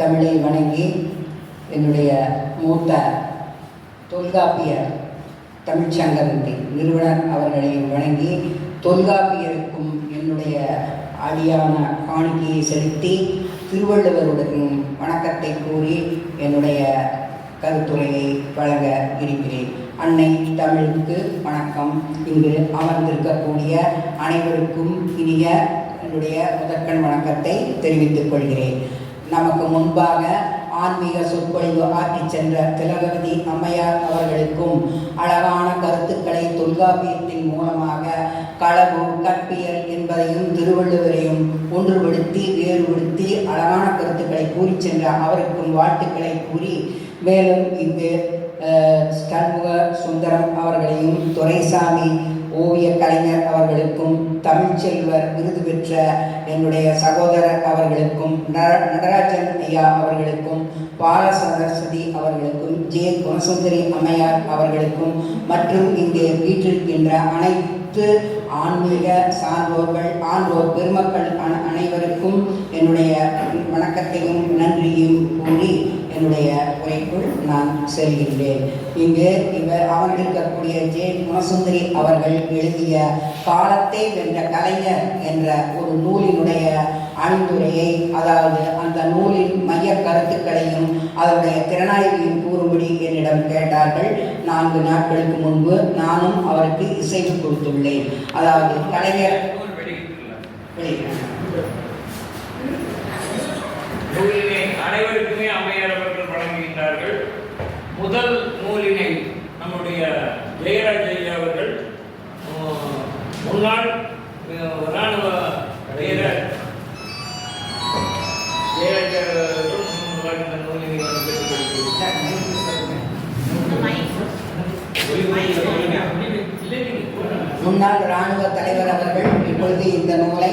தமிழை வணங்கி என்னுடைய மூத்த தொல்காப்பியர் தமிழ்ச்சங்கத்தின் நிறுவனர் அவர்களையும் வணங்கி தொல்காப்பியருக்கும் என்னுடைய அடியான காணிக்கையை செலுத்தி திருவள்ளுவருடன் வணக்கத்தை கூறி என்னுடைய கருத்துரையை வழங்க இருக்கிறேன் அன்னை தமிழுக்கு வணக்கம். இங்கு அமர்ந்திருக்கக்கூடிய அனைவருக்கும் இனிய என்னுடைய முதற்கண் வணக்கத்தை தெரிவித்துக் கொள்கிறேன். நமக்கு முன்பாக ஆன்மீக சொற்பொழிவு ஆற்றிச் சென்ற திலகவதி அம்மையார் அவர்களுக்கும் அழகான கருத்துக்களை தொல்காப்பியத்தின் மூலமாக களவு கற்பியல் என்பதையும் திருவள்ளுவரையும் ஒன்றுபடுத்தி வேறுபடுத்தி அழகான கருத்துக்களை கூறி சென்ற அவருக்கும் வாழ்த்துக்களை கூறி மேலும் இங்கு அஹ், சண்முக சுந்தரம் அவர்களையும் துரைசாமி ஓவிய கலைஞர் அவர்களுக்கும் தமிழ்ச்செல்வர் விருது பெற்ற என்னுடைய சகோதரர் அவர்களுக்கும் நடராஜன் ஐயா அவர்களுக்கும் பால சரஸ்வதி அவர்களுக்கும் ஜே. குணசுந்தரி அம்மையார் அவர்களுக்கும் மற்றும் இங்கே வீற்றிருக்கின்ற அனைத்து ஆன்மீக சார்ந்தோர்கள் ஆன்றோர் பெருமக்கள் அனைவருக்கும் என்னுடைய வணக்கத்தையும் நன்றியும் கூறி என்னுடைய உரைக்குள் நான் செல்கின்றேன். இங்கு இவர் அமர்ந்திருக்கக்கூடிய ஜே. குணசுந்தரி அவர்கள் எழுதிய காலத்தை வென்ற கலைஞர் என்ற ஒரு நூலினுடைய அணிந்துரையை அதாவது அந்த நூலின் மைய கருத்துக்களையும் அதனுடைய திறனாய்வையும் கூறும்படி என்னிடம் கேட்டார்கள். நான்கு நாட்களுக்கு முன்பு நானும் அவருக்கு இசைவு கொடுத்துள்ளேன். அதாவது கலைஞர் நூல் வெளியிட்டுள்ளார். வெளியிட்டார். நூலினை அனைவருக்குமே அம்மையார் அவர்கள் வழங்குகின்றார்கள் முதல் நூலினை நம்முடைய ஜெயராஜ் ஐயா அவர்கள் அஹ், முன்னாள் அஹ், இராணுவ வீரர் ஜெயராஜ் அவர்கள் முன்னால் இந்த நூலினை வந்து பெற்றுக் கொடுத்திருக்கிறார். இல்லை, நீங்கள் வீரர் முன்னாள் இராணுவ தலைவர் அவர்கள் இப்பொழுது இந்த நூலை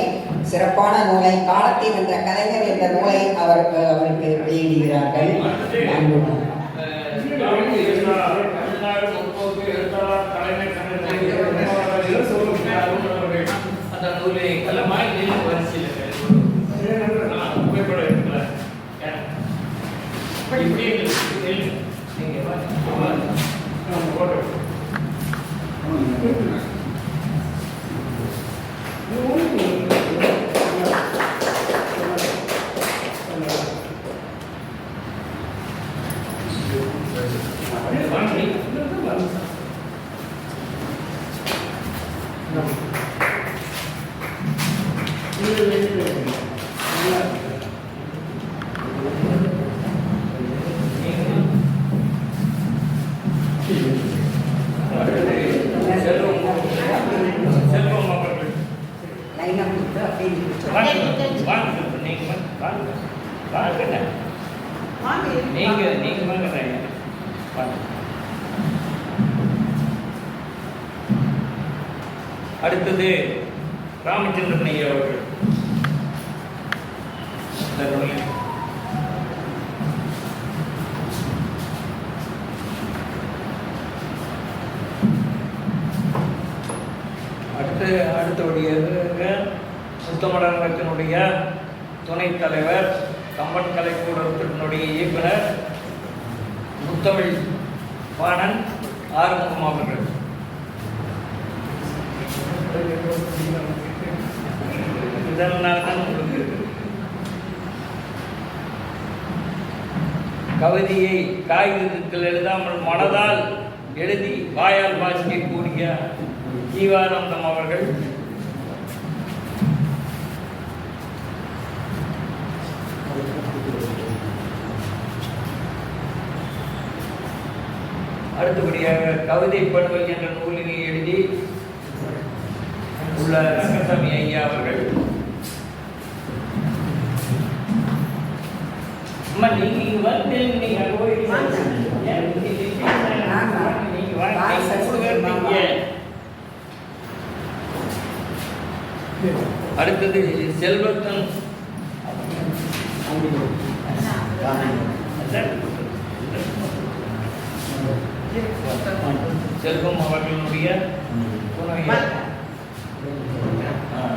சிறப்பான நூலை காலத்தை வென்ற கலைஞர் என்ற நூலை அவர் அவருக்கு வெளியிடுகிறார்கள் அன்புடன். அந்த நூலை கலமாய் நின்று வரிசையில் இருக்கிறது. ஆ, புகைப்படம் இருக்குல்ல? இப்படி இப்படி நில்லு, நில்லு. நீங்க வாங்க, வாங்க. ஆ, போட்டோ. வாங்க, நீங்க வாங்க நீங்க நீங்க வாங்க ஐயா. வாங்க அடுத்தது ராமச்சந்திரன் ஐயா அவர்கள் இந்த நூலை. அடுத்து அடுத்தபடியாக முத்தமலரத்தினுடைய துணைத் தலைவர் கம்பன் கலைக்கூடத்தினுடைய இயக்குனர் முத்தமிழ் பாணன் ஆறுமுகம் அவர்கள். இதனால் தான் உங்களுக்கு கவிதையை காகிதத்தில் எழுதாமல் மனதால் எழுதி வாயால் வாசிக்கக்கூடிய ஜீவானந்தம் அவர்கள். அடுத்தபடியாக கவிதை படுவல் என்ற நூலினை எழுதி உள்ள ரங்கசாமி ஐயா அவர்கள். அம்மா நீங்க இங்க வந்து நீங்க அங்க போய் அடுத்தது செல்வத்தன் செல்வம் அவர்களுடைய துணைவியார். ஆ.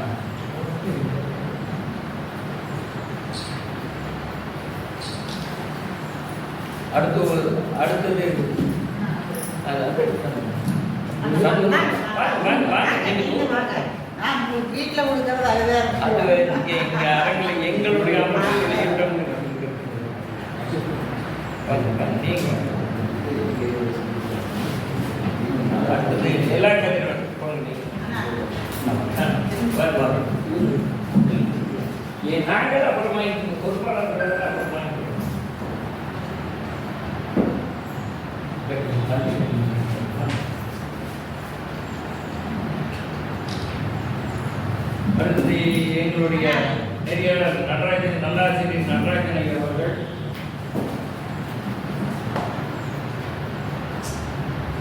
அடுத்து ஒரு- அடுத்தது அதான். வீட்டுல கொடுக்கறது அதுவே அது இங்க எங்க அரங்கில் எங்களுடைய அமர்வு வெளியிடம் நீங்க. அடுத்தது எல்லா. ஏன் நாங்கள் அப்புறம் பொறுப்பாளர் அப்புறம் எங்களுடைய நெறியாளர் நடராஜன் நல்லாசிரியர் நடராஜன் ஐயா அவர்கள்.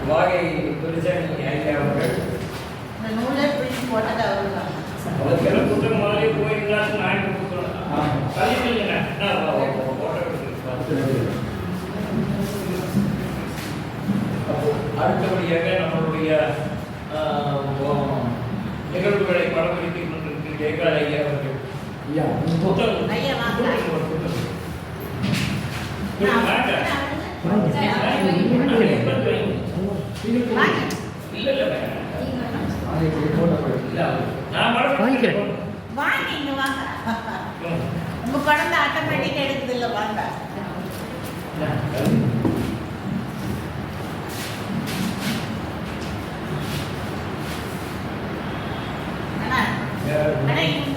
வாகை துரிசாமி ஐயா அவர்கள். இந்த நூலே பிடிச்சி போட்டது புத்தகம் மாதிரி போயிருந்தாலும் நான் புத்தகம் கல்விங்க அடுத்தபடியாக நம்மளுடைய நிகழ்வுகளை கொண்டிருக்கிற ஜெயகால் ஐயா அவர்கள் ஐயா, புத்தகம். வாங்க. வாங்க. இல்ல இல்ல வேண்டாம். இல்ல, நான் படம் வாங்க இங்க வாங்க உங்க குழந்தை ஆட்டோமேட்டிக் எடுக்குது இல்ல வாங்க அண்ணா இங்க